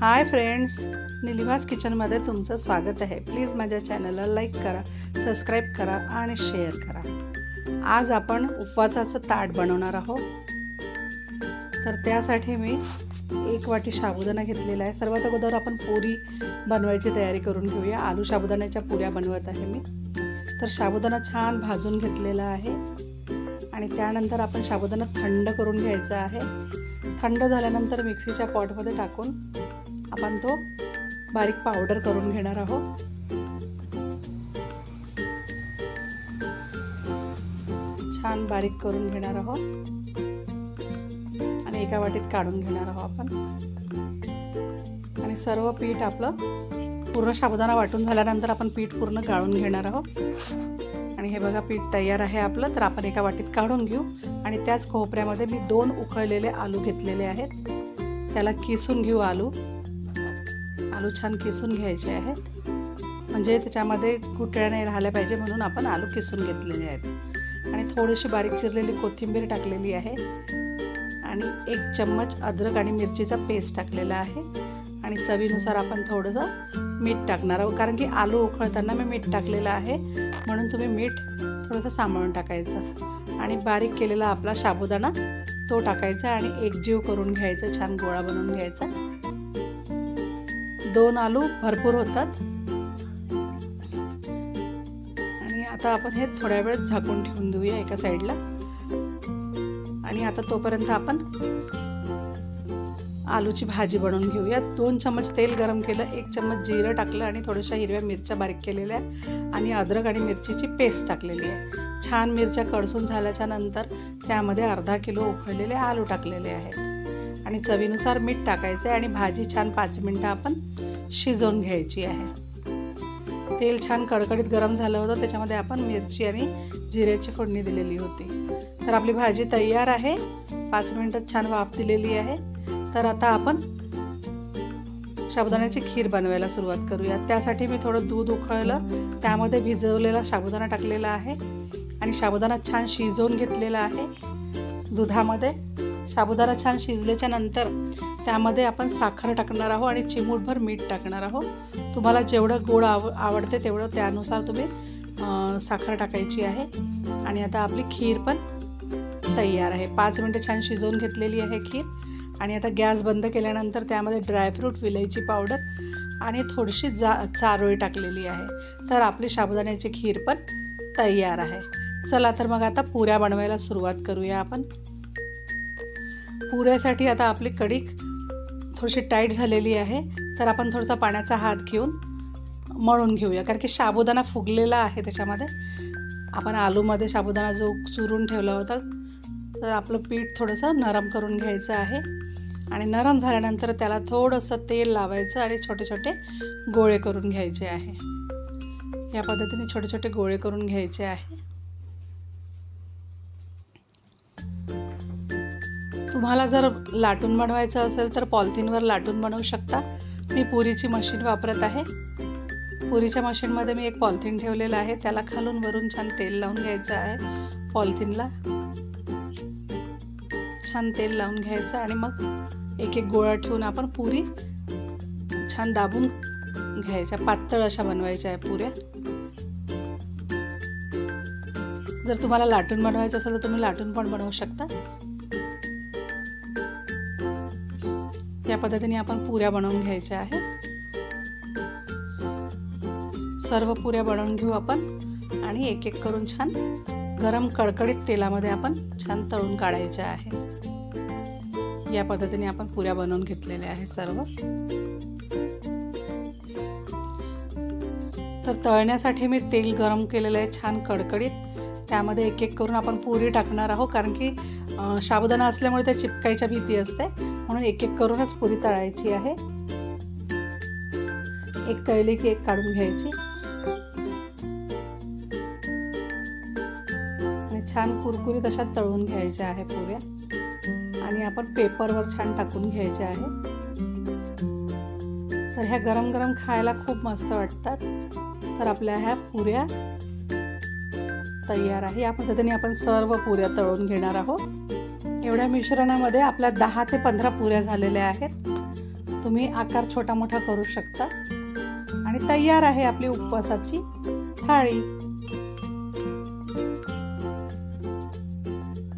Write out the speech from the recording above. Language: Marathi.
हाय फ्रेंड्स निलिमास किचनमध्ये तुमचं स्वागत आहे. प्लीज माझ्या चॅनलला लाईक करा सबस्क्राईब करा आणि शेअर करा. आज आपण उपवासाचं ताट बनवणार आहोत. तर त्यासाठी मी एक वाटी साबुदाणा घेतलेला आहे. सर्वात अगोदर आपण पुरी बनवायची तयारी करून घेऊया. आलू साबुदाण्याच्या पुऱ्या बनवत आहे मी. तर साबुदाणा छान भाजून घेतलेला आहे. आणि त्यानंतर आपण साबुदाणा थंड करून घ्यायचा आहे. थंड झाल्यानंतर मिक्सीच्या पॉटमध्ये टाकून आपण तो बारीक पावडर करून घेणार आहोत. छान बारीक करून घेणार आहोत. आणि एका वाटीत काढून घेणार आहोत आपण. आणि सर्व पीठ आपलं पूर्ण साबुदाणा वाटून झाल्यानंतर आपण पीठ पूर्ण गाळून घेणार आहोत. आणि हे बघा पीठ तयार आहे आपलं तर आपण एका वाटीत काढून घेऊ. आणि त्याच कोपऱ्यामध्ये मी दोन उकळलेले आलू घेतलेले आहेत. त्याला किसून घेऊ आलू. आलू छान किसून घ्यायचे आहेत. म्हणजे त्याच्यामध्ये गुटळ्या नाही राहिल्या पाहिजे म्हणून आपण आलू किसून घेतलेले आहेत. आणि थोडीशी बारीक चिरलेली कोथिंबीर टाकलेली आहे. आणि एक चम्मच अद्रक आणि मिरचीचा पेस्ट टाकलेला आहे. आणि चवीनुसार आपण थोडंसं मीठ टाकणार आहोत. कारण की आलू उकळताना मी मीठ टाकलेलं आहे. म्हणून तुम्ही मीठ थोडंसं सांभाळून टाकायचं. आणि बारीक केलेला आपला साबुदाणा तो टाकायचा आणि एकजीव करून घ्यायचा छान गोळा बनवून घ्यायचा. दोन आलू भरपूर होतात. आणि आता आपण हे थोड्या वेळ झाकून ठेवून देऊया एका साईडला. आणि आता तोपर्यंत आपण आलूची भाजी बनवून घेऊया. दोन चम्मच तेल गरम केलं एक चम्मच जिरं टाकलं आणि थोड्याशा हिरव्या मिरच्या बारीक केलेल्या आणि अद्रक आणि मिरचीची पेस्ट टाकलेली आहे. छान मिरच्या कडसून झाल्याच्यानंतर त्यामध्ये अर्धा किलो उकळलेले आलू टाकलेले आहेत. आणि चवीनुसार मीठ टाकायचं आहे आणि भाजी छान पाच मिनटं आपण शिजवून घ्यायची आहे. तेल छान कडकडीत गरम झालं होतं त्याच्यामध्ये आपण मिरची आणि जिऱ्याची फोडणी दिलेली होती. तर आपली भाजी तयार आहे. पाच मिनटं छान वाफ दिलेली आहे. तर आता आपण साबुदाण्याची खीर बनवायला सुरुवात करूया. त्यासाठी मी थोडं दूध उकळलं. त्यामध्ये भिजवलेला साबुदाणा टाकलेला आहे आणि साबुदाणा छान शिजवून घेतलेला आहे. दुधामध्ये साबुदाणा छान शिजल्याच्या नंतर त्यामध्ये आपण साखर टाकणार आहोत आणि चिमूटभर मीठ टाकणार आहोत. तुम्हाला जेवढं गोड आव आवडते तेवढं त्यानुसार तुम्ही साखर टाकायची आहे. आणि आता आपली खीर पण तयार आहे. पाच मिनटं छान शिजवून घेतलेली आहे खीर. आणि आता गॅस बंद केल्यानंतर त्यामध्ये ड्रायफ्रूट विलायची पावडर आणि थोडीशी जा चारोळी टाकलेली आहे. तर आपली साबुदाण्याची खीर पण तयार आहे. चला तर मग आता पुऱ्या बनवायला सुरुवात करूया आपण. पुऱ्यासाठी आता आपली कढी थोडीशी टाईट झालेली आहे. तर आपण थोडासा पाण्याचा हात घेऊन मळून घेऊया. कारण की साबुदाणा फुगलेला आहे त्याच्यामध्ये. आपण आलूमध्ये साबुदाणा जो चुरून ठेवला होता तर आपलं पीठ थोडंसं नरम करून घ्यायचं आहे. आणि नरम झाल्यानंतर त्याला थोडंसं तेल लावायचं आणि छोटे छोटे गोळे करून घ्यायचे आहे. या पद्धतीने छोटे छोटे गोळे करून घ्यायचे आहे. तुम्हाला जर लाटून बनवायचं असेल तर पॉलिथिनवर लाटून बनवू शकता. मी पुरीची मशीन वापरत आहे. पुरीच्या मशीनमध्ये मी एक पॉलिथिन ठेवलेलं आहे. त्याला खालून वरून छान तेल लावून घ्यायचं आहे. पॉलिथिनला छान तेल लावून घ्यायचं आणि मग एक एक गोळा ठेवून आपण पुरी छान दाबून घ्यायच्या. पातळ अशा बनवायच्या आहे पुऱ्या. जर तुम्हाला लाटून बनवायचं असेल तर तुम्ही लाटून पण बनवू शकता. पद्धतीने आपण पुऱ्या बनवून घ्यायच्या आहेत. सर्व पुऱ्या बनवून घेऊ आपण आणि एक एक करून छान गरम कडकडीत तेलामध्ये आपण छान तळून काढायच्या आहे. या पद्धतीने आपण पुऱ्या बनवून घेतलेल्या आहे सर्व. तर तळण्यासाठी मी तेल गरम केलेलं आहे छान कडकडीत. त्यामध्ये एक एक करून आपण पुरी टाकणार आहोत कारण की साबुदाणा असल्यामुळे त्या चिपकायच्या भीती असते. म्हणून एक एक करूनच पुरी तळायची आहे. एक तळली की एक काढून घ्यायची. आणि छान कुरकुरीत अशा तळून घ्यायच्या आहे पुऱ्या. आणि आपण पेपरवर छान टाकून घ्यायच्या आहे. तर ह्या गरम गरम खायला खूप मस्त वाटतात. तर आपल्या ह्या पुऱ्या तयार आहे. या पद्धतीने आपण सर्व पुऱ्या तळून घेणार आहोत. एवढ्या मिश्रणामध्ये आपल्या दहा ते पंधरा पुऱ्या झालेल्या आहेत. तुम्ही आकार छोटा मोठा करू शकता. आणि तयार आहे आपली उपवासाची थाळी.